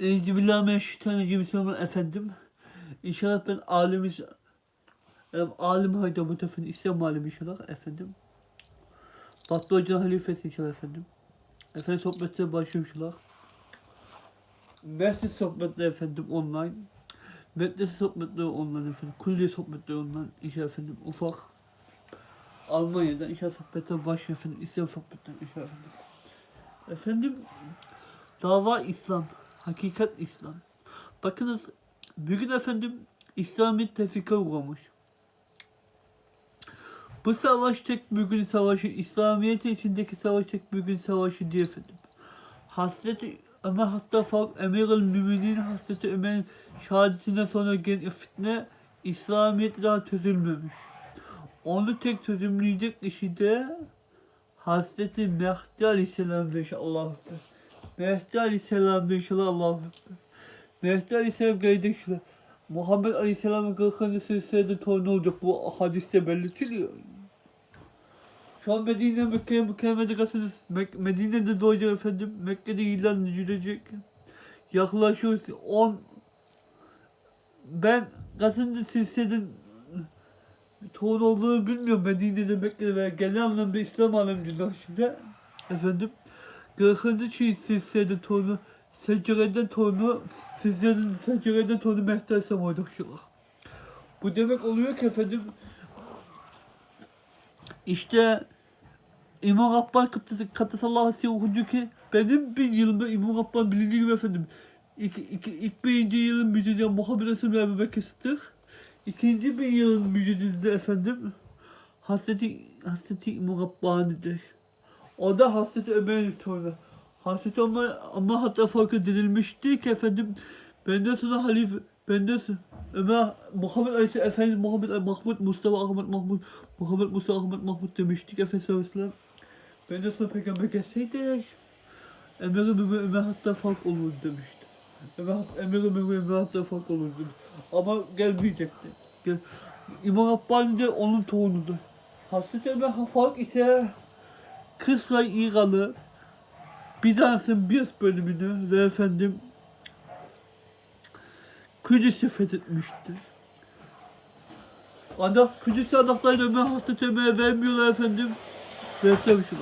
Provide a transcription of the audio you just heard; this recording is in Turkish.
Euzubillahimineşşeytanirracim efendim. İnşallah ben alimiz alim haydamut efendim. İslam alimi inşallah efendim. Batlı Hoca'nın halifesi inşallah efendim. Efendim sohbetine başlıyorum inşallah. Mescid sohbetleri efendim online. Medrese sohbetleri online efendim. Külliye sohbetleri online inşallah efendim. Ufak. Almanya'dan inşallah sohbetler başlıyor efendim. İslam sohbetleri inşallah efendim. Efendim dava İslam. Hakikat İslam. Bakınız bugün efendim İslami tefrika uğramış. Bu savaş tek bir gün savaşı, İslamiyet içindeki savaş tek bir gün savaşı diye efendim. Hazreti Ömer hatta Faruk Emirül Müminin Hazreti Ömer'in şehadetinden sonra gelen fitne İslamiyet daha çözülmemiş. Onu tek çözümleyecek kişi de Hazreti Mehdi Aleyhisselam inşallah. Mehdi Aleyhisselam Allahu Ekber. Mehdi Aleyhisselam gelecek şimdi. Muhammed Aleyhisselam'ın 40. silsilede torunu olacak. Bu hadiste belirtiliyor. Şu an Medine Mekke'ye mükemmel kasınız. Mek Medine'de doğacak efendim. Mekke'de ilan edilecek. Yaklaşıyoruz. 10 ben kaçıncı silsileden torun olduğunu bilmiyorum Medine'de Mekke'de veya genel anlamda İslam aleminde şimdi. Efendim. 40. şey silsilede torunu Seccare'den torunu sizlerin seccare'den torunu Mehdi Aleyhisselam oynakçılar. Bu demek oluyor ki efendim işte İmam Rabbani Katasallahu aleyhi diyor ki benim bin yılımda İmam Rabbani bilindiği gibi efendim ilk, ilk, ilk birinci yılın müjdesi Muhammed Resulü Ebu Bekir Sıddık ikinci bin yılın müjdesi de efendim Hazreti, Hazreti İmam Rabbani'dir. O da Hazreti Ömer'in torunu. Hazreti Ömer ama hatta farkı denilmişti ki efendim benden sonra halife benden sonra Ömer Muhammed Aleyhisselam Efendimiz Muhammed Mahmud Mustafa Ahmet Mahmud Muhammed Mustafa Ahmet Mahmud demiştik Efendimiz Aleyhisselam. Benden sonra peygamber gelseydi Ömer'in Ömer, Ömer hatta fark olur demişti. Ömer, Ömer, Ömer hatta fark olur demiş. Ama gelmeyecekti. Gel. İmam Rabbani de onun torunudur. Hazreti Ömer fark ise Kısray İran'ı Bizans'ın bir bölümünü ve efendim Kudüs'ü fethetmiştir. Ancak Kudüs'ü Ömer Hazreti Ömer'e vermiyorlar efendim. Ve efendim şuna.